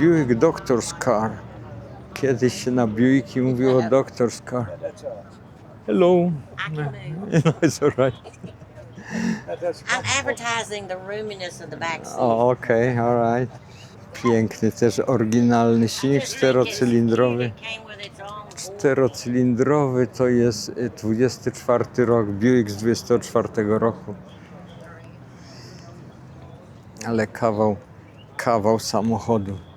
Buick Doctor's Car. Kiedyś się na Buicki mówiło Doctor's Car. Hello. No, it's alright. I'm advertising the roominess of the back seat. O, okej, alright. Piękny też oryginalny silnik czterocylindrowy. Czterocylindrowy to jest y, 24 rok, Buick z 24 roku. Ale kawał, kawał samochodu.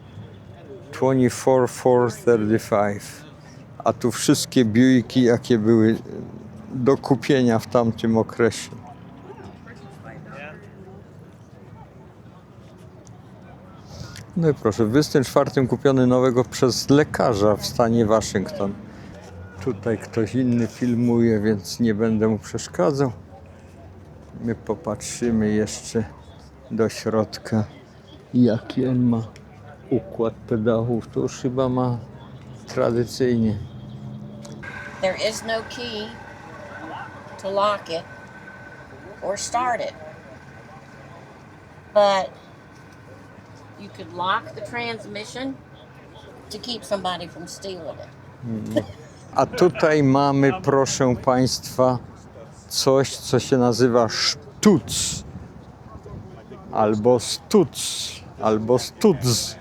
24435. A tu wszystkie Buicki, jakie były do kupienia w tamtym okresie. No i proszę, w 24 kupiony nowego przez lekarza w stanie Waszyngton. Tutaj ktoś inny filmuje, więc nie będę mu przeszkadzał. My popatrzymy jeszcze do środka, jaki on ma układ pedałów. To już chyba ma tradycyjnie. There is no key to lock it or start it. But you could lock the transmission to keep somebody from stealing it. A tutaj mamy, proszę Państwa, coś, co się nazywa sztuc. Albo stuc, albo studz.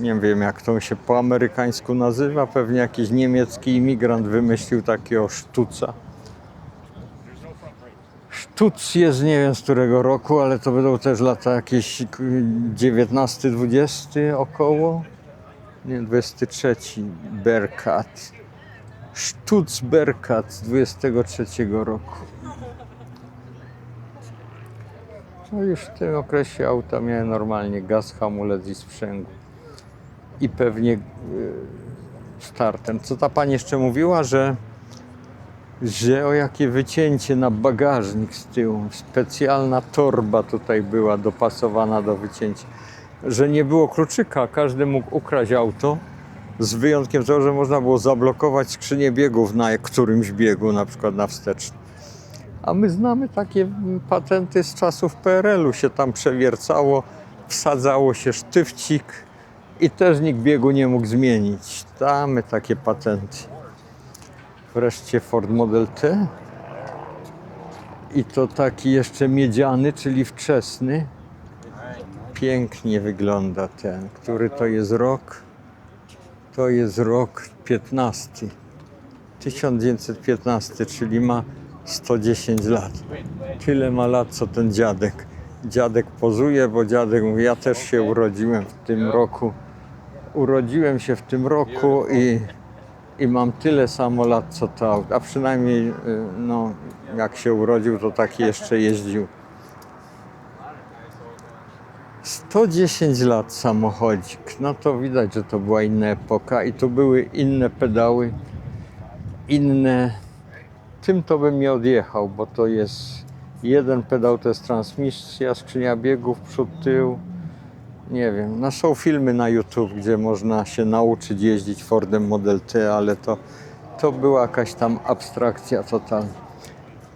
Nie wiem, jak to się po amerykańsku nazywa. Pewnie jakiś niemiecki imigrant wymyślił takiego sztuca. Sztuc jest nie wiem z którego roku, ale to będą też lata jakieś 19-20 około. Nie, 23. Berkat. Stutzberkat z 23 roku. No już w tym okresie auta miałem normalnie gaz, hamulec i sprzęgło. I pewnie y, startem. Co ta pani jeszcze mówiła, że że o jakie wycięcie na bagażnik z tyłu. Specjalna torba tutaj była dopasowana do wycięcia. Że nie było kluczyka, każdy mógł ukraść auto. Z wyjątkiem tego, że można było zablokować skrzynię biegów na którymś biegu, na przykład na wstecznym. A my znamy takie patenty z czasów PRL-u. Się tam przewiercało, wsadzało się sztywcik i też nikt biegu nie mógł zmienić. Mamy takie patenty. Wreszcie Ford Model T. I to taki jeszcze miedziany, czyli wczesny. Pięknie wygląda ten. Który to jest rok? To jest rok 15. 1915, czyli ma 110 lat. Tyle ma lat, co ten dziadek. Dziadek pozuje, bo dziadek mówi, ja też się urodziłem w tym roku. Urodziłem się w tym roku i, i mam tyle samo lat, co to auto. A przynajmniej, y, no, jak się urodził, to taki jeszcze jeździł. 110 lat samochodzik. No to widać, że to była inna epoka i tu były inne pedały, inne. Tym to bym nie odjechał, bo to jest jeden pedał to jest transmisja, skrzynia biegów, przód, tył. Nie wiem. No są filmy na YouTube, gdzie można się nauczyć jeździć Fordem Model T, ale to, to była jakaś tam abstrakcja totalna.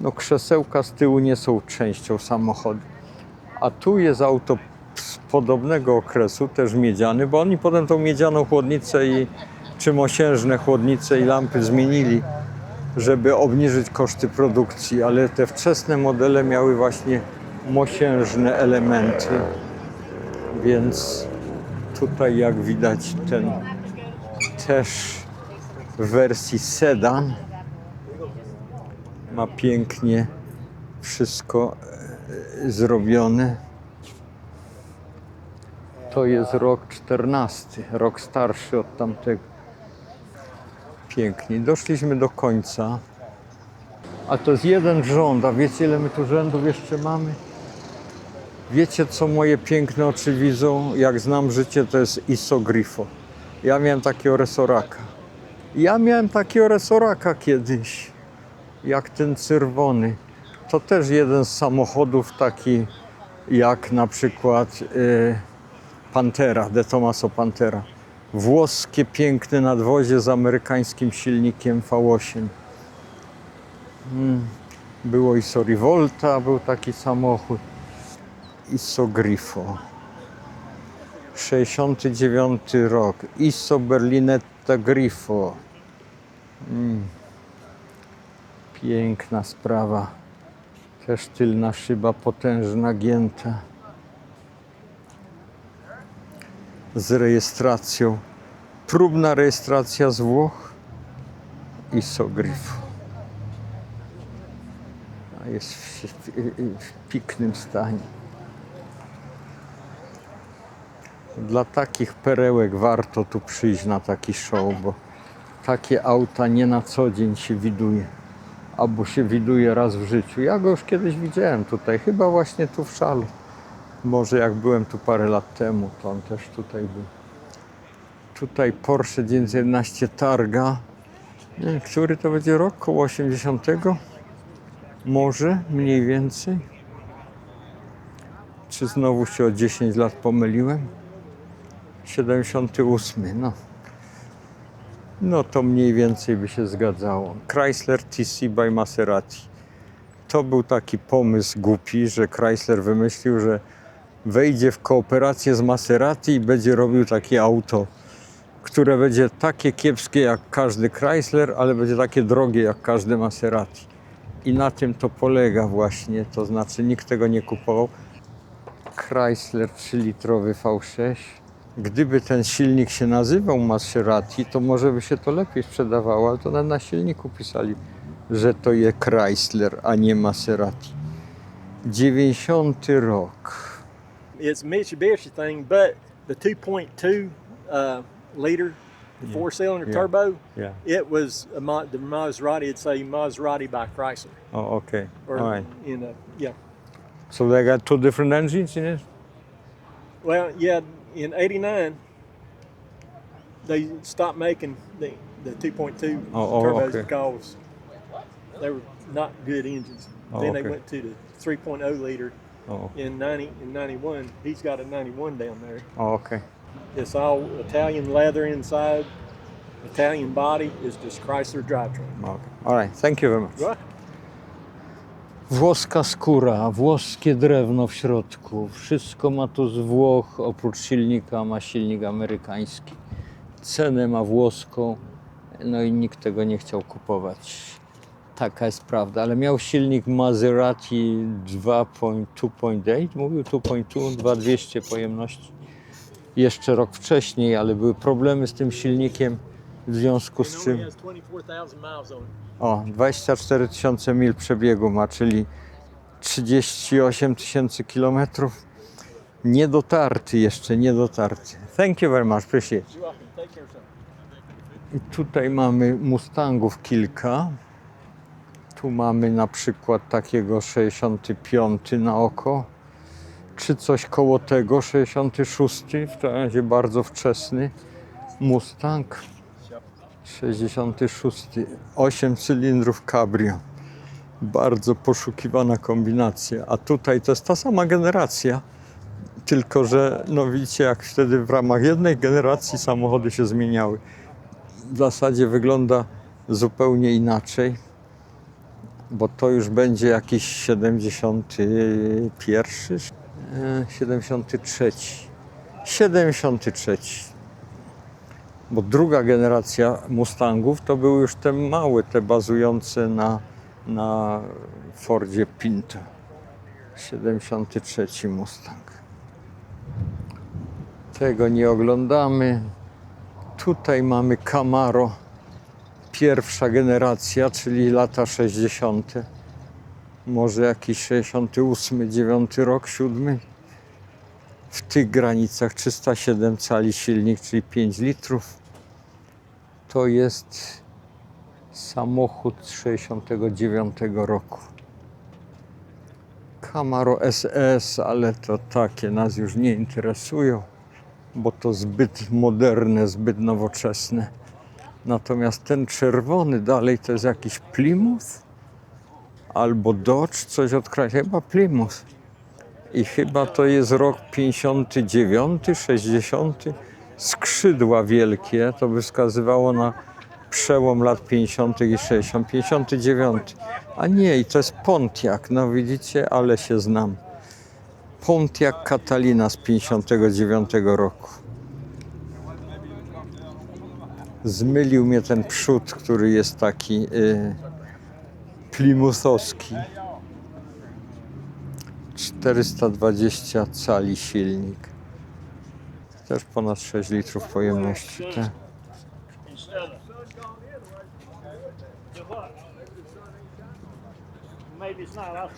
No krzesełka z tyłu nie są częścią samochodu. A tu jest auto z podobnego okresu, też miedziany, bo oni potem tą miedzianą chłodnicę i czy mosiężne chłodnice i lampy zmienili, żeby obniżyć koszty produkcji, ale te wczesne modele miały właśnie mosiężne elementy. Więc tutaj jak widać ten też w wersji sedan ma pięknie wszystko e, zrobione. To jest rok 14, rok starszy od tamtego. Pięknie. Doszliśmy do końca. A to jest jeden rząd, a wiecie ile my tu rzędów jeszcze mamy? Wiecie co moje piękne oczy widzą? Jak znam życie, to jest Isogrifo. Ja miałem takiego resoraka. Ja miałem takiego resoraka kiedyś, jak ten czerwony. To też jeden z samochodów taki jak na przykład y, Pantera, De Tomaso Pantera. Włoskie piękne nadwozie z amerykańskim silnikiem V8. Mm. Było Iso Rivolta, był taki samochód. Iso Grifo. 69 rok. Isso Berlinetta Grifo. Mm. Piękna sprawa. Też tylna szyba potężna, gięta. Z rejestracją. Próbna rejestracja z Włoch. Isso Grifo. A jest w, w, w pięknym stanie. Dla takich perełek warto tu przyjść na taki show, bo takie auta nie na co dzień się widuje. Albo się widuje raz w życiu. Ja go już kiedyś widziałem tutaj, chyba właśnie tu w szalu. Może jak byłem tu parę lat temu, to on też tutaj był. Tutaj Porsche 911 Targa. Nie który to będzie rok? Koło 80? Może mniej więcej. Czy znowu się o 10 lat pomyliłem? 78, no. No to mniej więcej by się zgadzało. Chrysler TC by Maserati. To był taki pomysł głupi, że Chrysler wymyślił, że wejdzie w kooperację z Maserati i będzie robił takie auto, które będzie takie kiepskie jak każdy Chrysler, ale będzie takie drogie jak każdy Maserati. I na tym to polega właśnie, to znaczy nikt tego nie kupował. Chrysler 3-litrowy V6. Gdyby ten silnik się nazywał Maserati, to może by się to lepiej sprzedawało, ale to na, na silniku pisali, że to jest Chrysler, a nie Maserati. 90 rok. it's Mitsubishi thing, but the 2.2 uh, liter, the four cylinder Yeah. turbo, Yeah. it was a, Ma- the Maserati. It's a Maserati by Chrysler. Oh, okay. Or All right. in a, yeah. So they got two different engines in it? Well, yeah, in 89, they stopped making the, the 2.2 Oh, oh, turbos okay. because they were not good engines. Oh, then okay. they went to the 3.0 liter Oh, in 90 in 91. He's got a 91 down there. oh okay. It's all Italian leather inside, Italian body. Is just Chrysler drivetrain. okay. All right. Thank you very much. Right? Włoska skóra, włoskie drewno w środku. Wszystko ma tu z Włoch, oprócz silnika ma silnik amerykański. Cenę ma włoską, no i nikt tego nie chciał kupować. Taka jest prawda, ale miał silnik Maserati 2.2.8, mówił 2.2, 2200 pojemności. Jeszcze rok wcześniej, ale były problemy z tym silnikiem, w związku z czym has 24,000 miles on it. o, 24 tysiące mil przebiegu ma, czyli 38 tysięcy kilometrów. Niedotarty jeszcze, niedotarty. Thank you very much, appreciate. I tutaj mamy Mustangów kilka. Tu mamy na przykład takiego 65 na oko, czy coś koło tego, 66, w razie bardzo wczesny Mustang. 66, 8 cylindrów cabrio. Bardzo poszukiwana kombinacja. A tutaj to jest ta sama generacja, tylko że no widzicie jak wtedy w ramach jednej generacji samochody się zmieniały w zasadzie wygląda zupełnie inaczej, bo to już będzie jakiś 71, e, 73, 73. Bo druga generacja Mustangów to były już te małe, te bazujące na, na Fordzie Pinto. 73 Mustang. Tego nie oglądamy. Tutaj mamy Camaro, pierwsza generacja, czyli lata 60. Może jakiś 68, 9 rok, 7. Tych granicach 307 cali silnik, czyli 5 litrów. To jest samochód z 69 roku. Camaro SS, ale to takie nas już nie interesują bo to zbyt moderne, zbyt nowoczesne. Natomiast ten czerwony dalej to jest jakiś Plymouth albo Dodge, coś od kraju, chyba Plymouth. I chyba to jest rok 59, 60. Skrzydła wielkie, to by wskazywało na przełom lat 50. i 60. 59. A nie, i to jest Pontiac, no widzicie, ale się znam. Pontiac Catalina z 59 roku. Zmylił mnie ten przód, który jest taki y, plimuthowski. 420 cali silnik. Też ponad 6 litrów pojemności. Tak.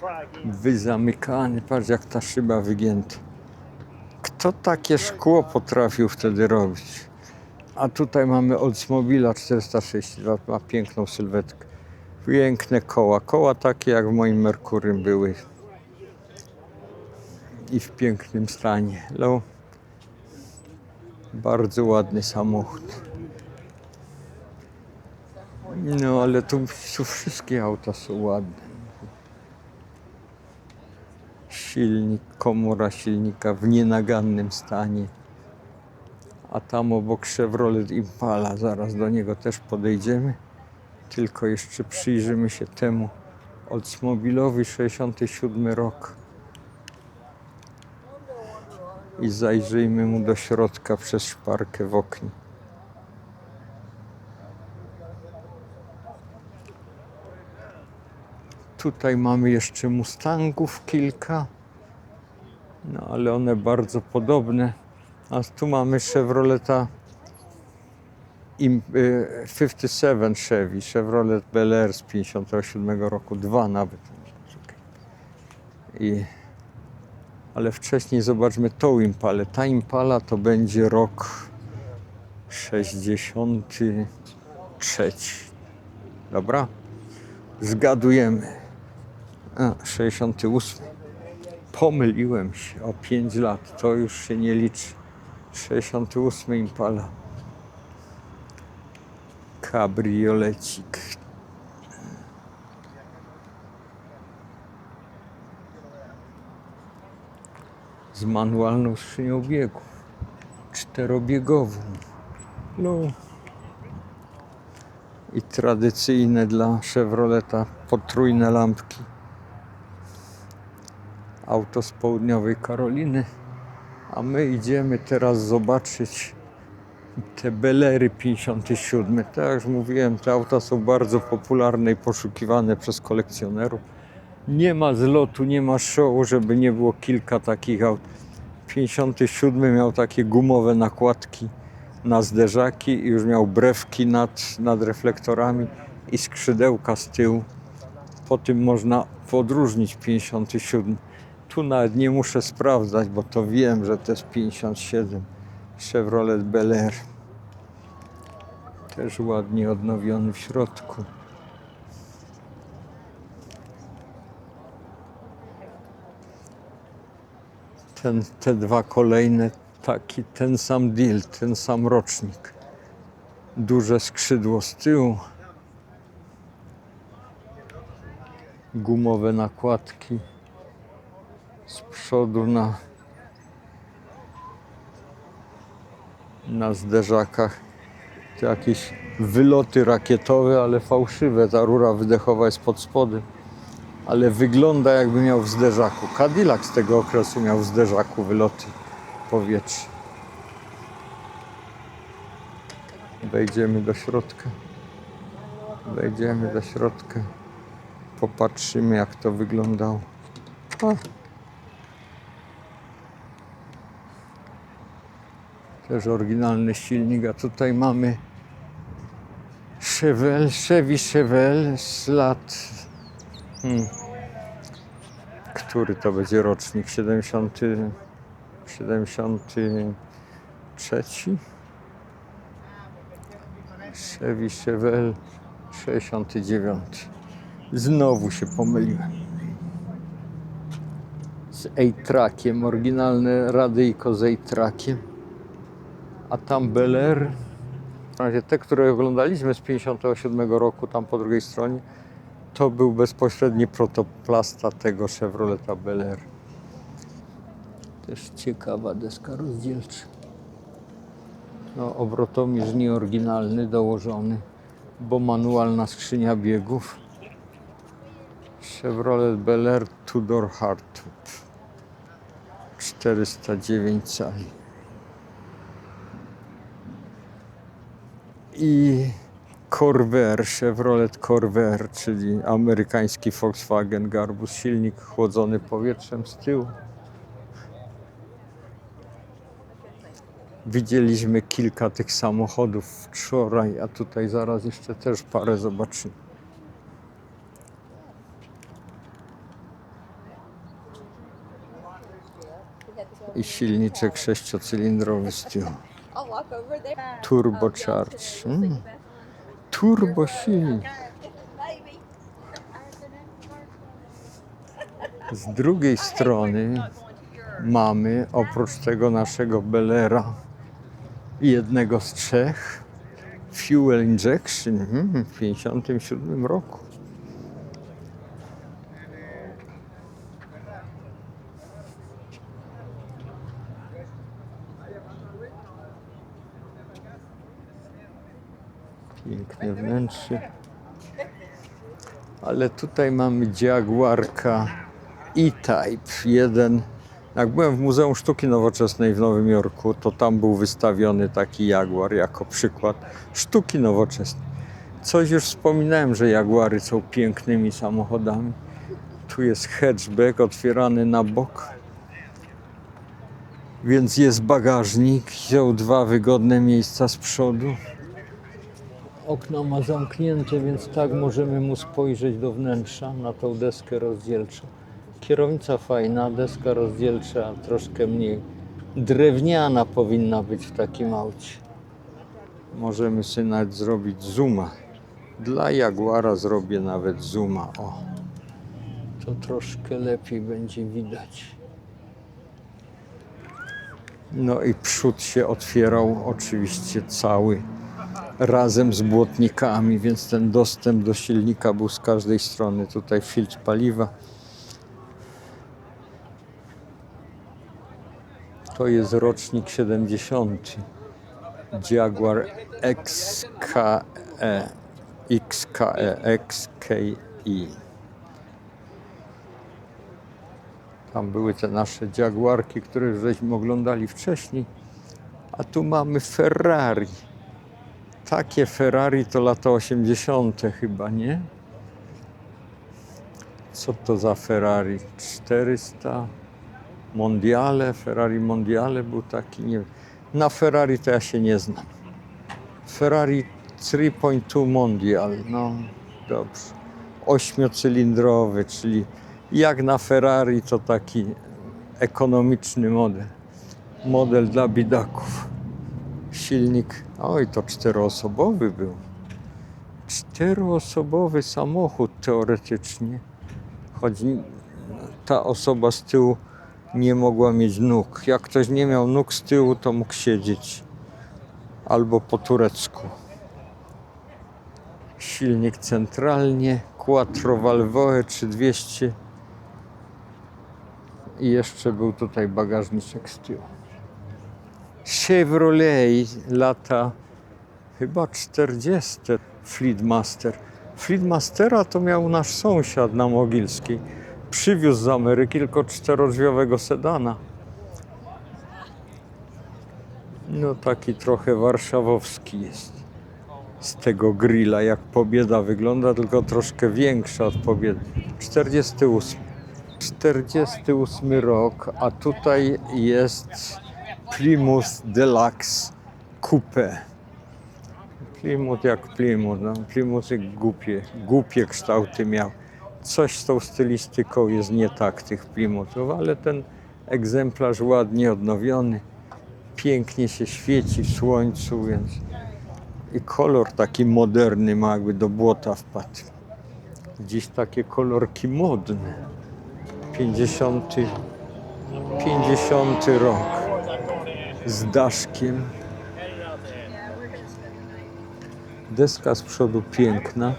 Try again. Wyzamykany, patrz jak ta szyba wygięta. Kto takie szkło potrafił wtedy robić? A tutaj mamy Oldsmobila 462, ma piękną sylwetkę. Piękne koła, koła takie jak w moim Merkurym były. I w pięknym stanie. No, bardzo ładny samochód. No ale tu, tu wszystkie auta są ładne. silnik, komora silnika w nienagannym stanie. A tam obok Chevrolet Impala, zaraz do niego też podejdziemy. Tylko jeszcze przyjrzymy się temu Oldsmobilowi 67 rok. I zajrzyjmy mu do środka przez szparkę w oknie. Tutaj mamy jeszcze Mustangów kilka, no ale one bardzo podobne. A tu mamy Chevroleta Im- y, 57 Chevy, Chevrolet Bel Air z 57 roku, dwa nawet. I, ale wcześniej zobaczmy tą Impalę. Ta Impala to będzie rok 63. Dobra? Zgadujemy. A, 68. Pomyliłem się o 5 lat. To już się nie liczy. 68 Impala. Kabriolecik. Z manualną skrzynią biegów. Czterobiegową. No. I tradycyjne dla Chevroleta potrójne lampki auto z południowej Karoliny. A my idziemy teraz zobaczyć te Belery 57. Tak jak już mówiłem, te auta są bardzo popularne i poszukiwane przez kolekcjonerów. Nie ma zlotu, nie ma show, żeby nie było kilka takich aut. 57 miał takie gumowe nakładki na zderzaki i już miał brewki nad, nad reflektorami i skrzydełka z tyłu. Po tym można podróżnić 57. Tu nawet nie muszę sprawdzać, bo to wiem, że to jest 57. Chevrolet Bel Air. Też ładnie odnowiony w środku. Ten, te dwa kolejne, taki ten sam deal, ten sam rocznik. Duże skrzydło z tyłu. Gumowe nakładki z przodu na, na zderzakach. To jakieś wyloty rakietowe, ale fałszywe. Ta rura wydechowa jest pod spodem. Ale wygląda jakby miał w zderzaku. Cadillac z tego okresu miał w zderzaku wyloty powietrza. Wejdziemy do środka. Wejdziemy do środka. Popatrzymy jak to wyglądało. A. Też oryginalny silnik, a tutaj mamy Chevelle, Chevy Chevelle z lat... Hmm. Który to będzie rocznik? 70... 73? Chevy Chevelle 69. Znowu się pomyliłem. Z A-Trackiem, oryginalne radyjko z A-Trackiem. A tam Bel Air, w razie te, które oglądaliśmy z 57 roku, tam po drugiej stronie, to był bezpośredni protoplasta tego Chevroleta Bel Air. Też ciekawa deska rozdzielcza. No, obrotomierz nieoryginalny dołożony, bo manualna skrzynia biegów. Chevrolet Bel Air Tudor Hardtop. 409 cali. I Corvair, Chevrolet Corvair, czyli amerykański Volkswagen Garbus, silnik chłodzony powietrzem z tyłu. Widzieliśmy kilka tych samochodów wczoraj, a tutaj zaraz jeszcze też parę zobaczymy. I silniczek sześciocylindrowy z tyłu. Turbocharge. Mm. Turbo silnik. Z drugiej strony mamy oprócz tego naszego Belera jednego z trzech fuel injection mm, w 57 roku. Piękne wnętrze. Ale tutaj mamy Jaguarka E-Type 1. Jak byłem w Muzeum Sztuki Nowoczesnej w Nowym Jorku, to tam był wystawiony taki Jaguar jako przykład sztuki nowoczesnej. Coś już wspominałem, że Jaguary są pięknymi samochodami. Tu jest hatchback otwierany na bok. Więc jest bagażnik, są dwa wygodne miejsca z przodu. Okno ma zamknięte, więc tak możemy mu spojrzeć do wnętrza na tą deskę rozdzielczą. Kierownica fajna, deska rozdzielcza troszkę mniej. Drewniana powinna być w takim aucie. Możemy sobie nawet zrobić zooma. Dla Jaguara zrobię nawet zooma. O, to troszkę lepiej będzie widać. No i przód się otwierał oczywiście cały razem z błotnikami, więc ten dostęp do silnika był z każdej strony. Tutaj filtr paliwa. To jest rocznik 70. Jaguar XKE, XKE, XKI. Tam były te nasze Jaguarki, które żeśmy oglądali wcześniej. A tu mamy Ferrari. Takie Ferrari to lata 80. chyba, nie? Co to za Ferrari? 400 Mondiale, Ferrari Mondiale był taki, nie wiem. Na Ferrari to ja się nie znam. Ferrari 3.2 Mondial, no dobrze. Ośmiocylindrowy, czyli jak na Ferrari to taki ekonomiczny model. Model dla bidaków. Silnik, oj to czteroosobowy był. Czteroosobowy samochód teoretycznie. Choć ta osoba z tyłu nie mogła mieć nóg. Jak ktoś nie miał nóg z tyłu, to mógł siedzieć albo po turecku. Silnik centralnie, quattro valvoe 3200 i jeszcze był tutaj bagażniczek z tyłu. Chevrolet lata chyba 40 Fleetmaster. Fleetmastera to miał nasz sąsiad na Mogilskiej. Przywiózł z Ameryki tylko czterodrzwiowego sedana. No taki trochę warszawowski jest. Z tego grilla, jak pobieda wygląda, tylko troszkę większa od pobiedy. 48. 48 rok, a tutaj jest Plymouth Deluxe Coupe. Plymouth jak Plymouth, no. Plymouth głupie, głupie kształty miał. Coś z tą stylistyką jest nie tak tych Plymouthów, ale ten egzemplarz ładnie odnowiony, pięknie się świeci w słońcu, więc i kolor taki moderny ma, jakby do błota wpadł. Dziś takie kolorki modne. 50, 50 rok z daszkiem. Deska z przodu piękna,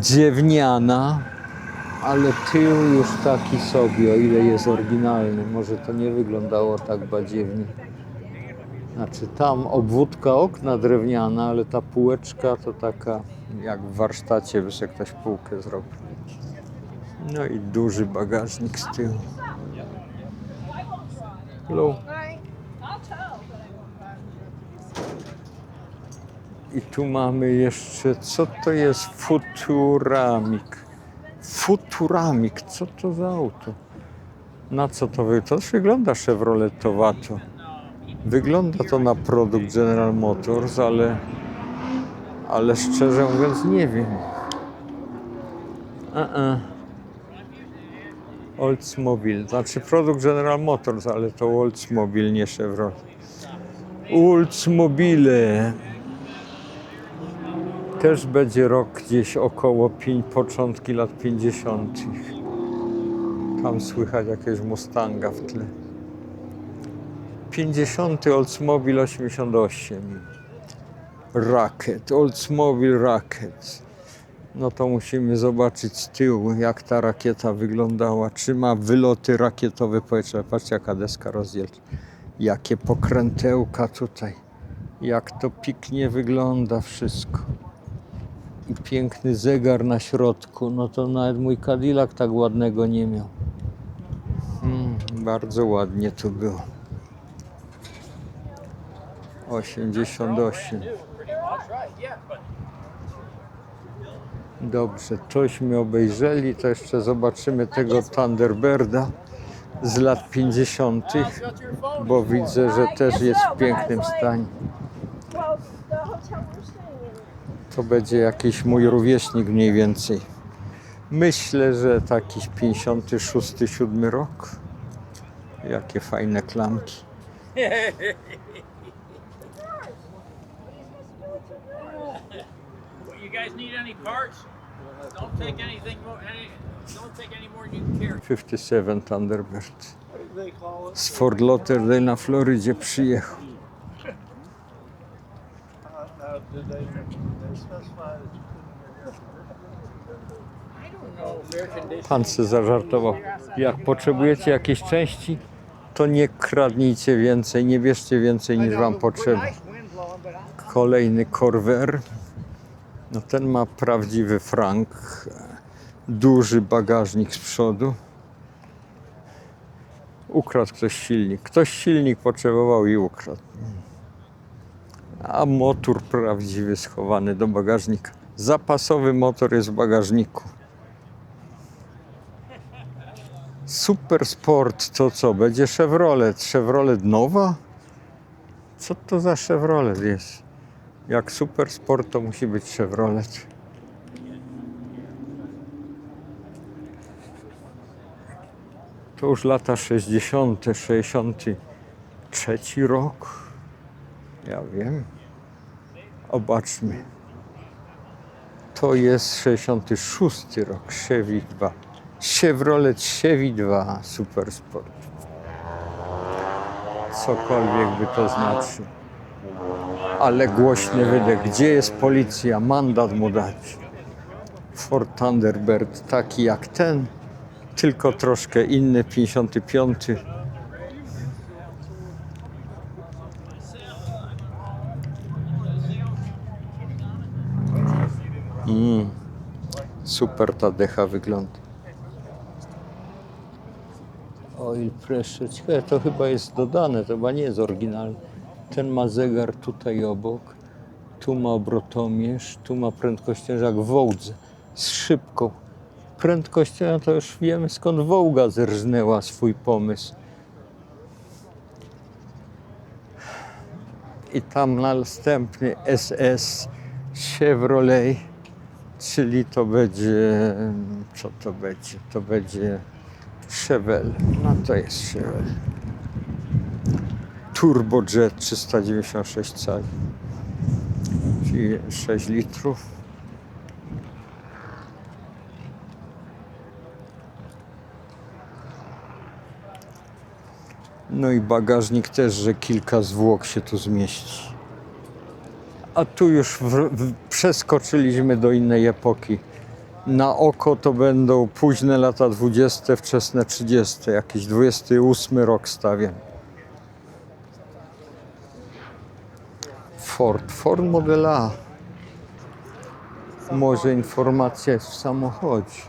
dziewiana, ale tył już taki sobie, o ile jest oryginalny. Może to nie wyglądało tak badziewnie. Znaczy tam obwódka okna drewniana, ale ta półeczka to taka jak w warsztacie by sobie ktoś półkę zrobił. No i duży bagażnik z tyłu. Right. I'll tell, but I won't buy I tu mamy jeszcze, co to jest Futuramik? Futuramik, co to za auto? Na co to wy? To wygląda Chevroletowato. Wygląda to na produkt General Motors, ale, ale szczerze mówiąc nie wiem. Uh-uh. Oldsmobile, znaczy produkt General Motors, ale to Oldsmobile, nie Chevrolet. Oldsmobile. Też będzie rok gdzieś około początki lat 50. Tam słychać jakiegoś Mustanga w tle. 50 Oldsmobile 88. Rocket, Oldsmobile Rocket. No to musimy zobaczyć z tyłu, jak ta rakieta wyglądała. Czy ma wyloty rakietowe. Patrzcie, jaka deska rozdzielcza. Jakie pokrętełka tutaj. Jak to piknie wygląda wszystko i piękny zegar na środku. No to nawet mój Cadillac tak ładnego nie miał. Mm, bardzo ładnie tu było. 88. Dobrze, tośmy obejrzeli, to jeszcze zobaczymy tego Thunderbirda z lat 50., bo widzę, że też jest w pięknym stanie. Well, the hotel we're staying in. To będzie jakiś mój rówieśnik mniej więcej. Myślę, że taki 56-7 rok. Jakie fajne klamki. 57 Thunderbird. Z Fort Lauderdale na Florydzie przyjechał. Pan se zażartował. Jak potrzebujecie jakiejś części, to nie kradnijcie więcej, nie bierzcie więcej niż wam potrzeba. Kolejny Corvair. No ten ma prawdziwy frank. Duży bagażnik z przodu. Ukradł ktoś silnik. Ktoś silnik potrzebował i ukradł. A motor prawdziwy schowany do bagażnika. Zapasowy motor jest w bagażniku. Super Sport to co? Będzie Chevrolet. Chevrolet nowa? Co to za Chevrolet jest? Jak Super Sport to musi być Chevrolet. To już lata 60., 63 rok. Ja wiem. Zobaczmy. To jest 66 rok, Chevy 2. Chevrolet Chevy 2 Super Sport. Cokolwiek by to znaczył. Ale głośny wydech. Gdzie jest policja? Mandat mu dać. Ford Thunderbird taki jak ten, tylko troszkę inny, 55. Super ta decha wygląda. Oil pressure. Ciekawe, to chyba jest dodane, to chyba nie jest oryginalne. Ten ma zegar tutaj obok, tu ma obrotomierz, tu ma prędkościomierz jak w Wołdze, z szybką. Prędkością to już wiemy skąd Wołga zerżnęła swój pomysł. I tam następny SS Chevrolet, czyli to będzie, co to będzie? To będzie Chevelle. No to jest Chevelle. Turbojet 396 cali, czyli 6 litrów. No i bagażnik też, że kilka zwłok się tu zmieści a tu już w, w, przeskoczyliśmy do innej epoki. Na oko to będą późne lata 20, wczesne 30, jakiś 28 rok stawiam. Ford, Ford Model A. Może informacja jest w samochodzie.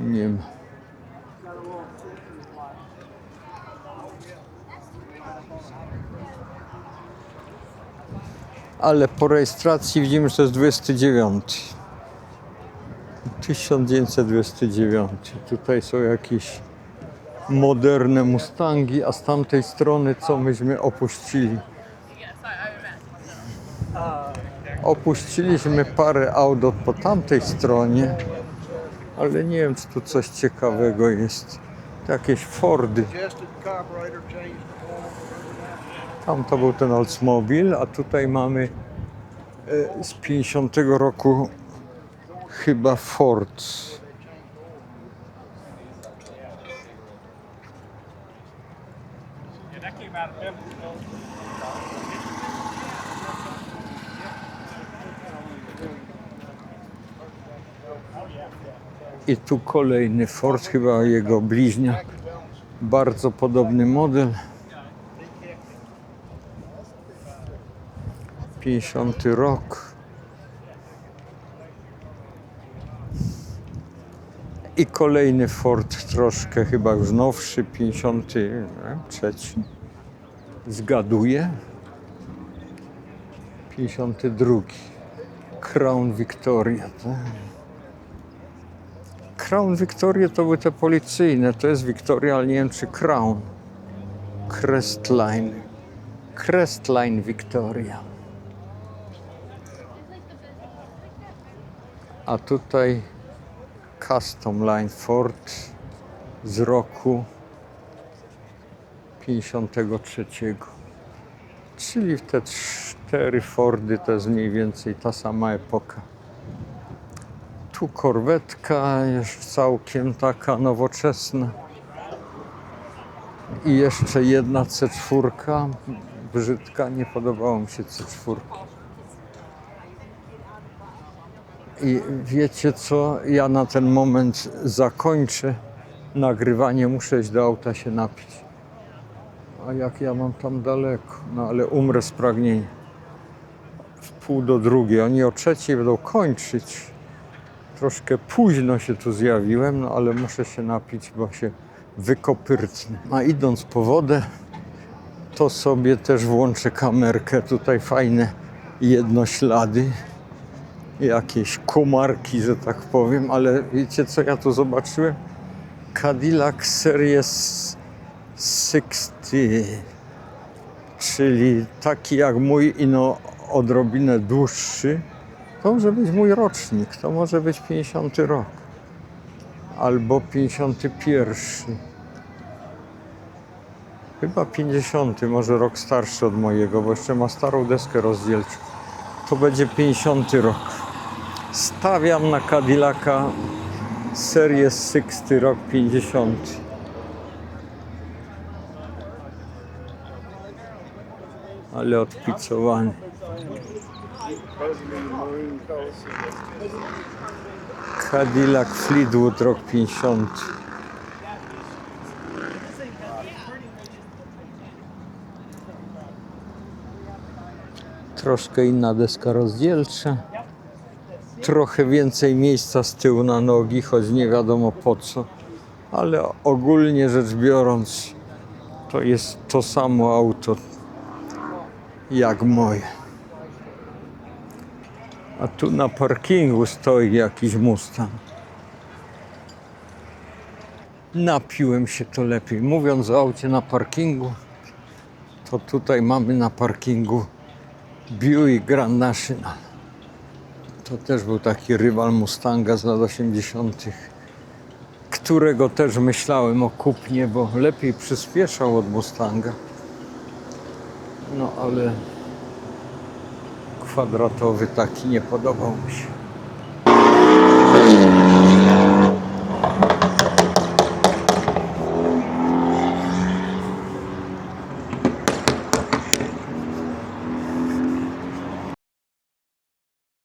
Nie ma ale po rejestracji widzimy, że to jest 29. 1929. Tutaj są jakieś moderne Mustangi, a z tamtej strony co myśmy opuścili? Opuściliśmy parę aut po tamtej stronie, ale nie wiem, czy tu coś ciekawego jest. Jakieś Fordy. Tam to był ten Oldsmobile, a tutaj mamy e, z 50 roku chyba Ford. I tu kolejny Ford, chyba jego bliźniak. Bardzo podobny model. 50 rok. I kolejny Ford, troszkę chyba już nowszy, 53. Zgaduję. 52. Crown Victoria. Tak? Crown Victoria to były te policyjne, to jest Victoria, ale nie wiem czy Crown. Crestline. Crestline Victoria. A tutaj Custom Line Ford z roku 53. Czyli te cztery Fordy to jest mniej więcej ta sama epoka. Tu korwetka jest całkiem taka nowoczesna. I jeszcze jedna C4. Brzydka, nie podobało mi się C4. I wiecie co? Ja na ten moment zakończę nagrywanie, muszę iść do auta się napić. A jak ja mam tam daleko? No ale umrę z pragnienia. W pół do drugiej. Oni o trzeciej będą kończyć. Troszkę późno się tu zjawiłem, no ale muszę się napić, bo się wykopyrcnę. A idąc po wodę, to sobie też włączę kamerkę. Tutaj fajne jednoślady, jakieś komarki, że tak powiem, ale wiecie co ja tu zobaczyłem? Cadillac Series 60, czyli taki jak mój, ino odrobinę dłuższy. To może być mój rocznik, to może być 50 rok. Albo 51. Chyba 50, może rok starszy od mojego, bo jeszcze ma starą deskę rozdzielczą. To będzie 50 rok. Stawiam na Cadillaca serię 60 rok 50. Ale odpicowany. Cadillac Fleetwood rok 50. Troszkę inna deska rozdzielcza. Trochę więcej miejsca z tyłu na nogi, choć nie wiadomo po co. Ale ogólnie rzecz biorąc, to jest to samo auto jak moje. A tu na parkingu stoi jakiś Mustang. Napiłem się to lepiej. Mówiąc o aucie na parkingu, to tutaj mamy na parkingu Buick Grand National. To też był taki rywal Mustanga z lat 80., którego też myślałem o kupnie, bo lepiej przyspieszał od Mustanga. No ale kwadratowy taki nie podobał mi się.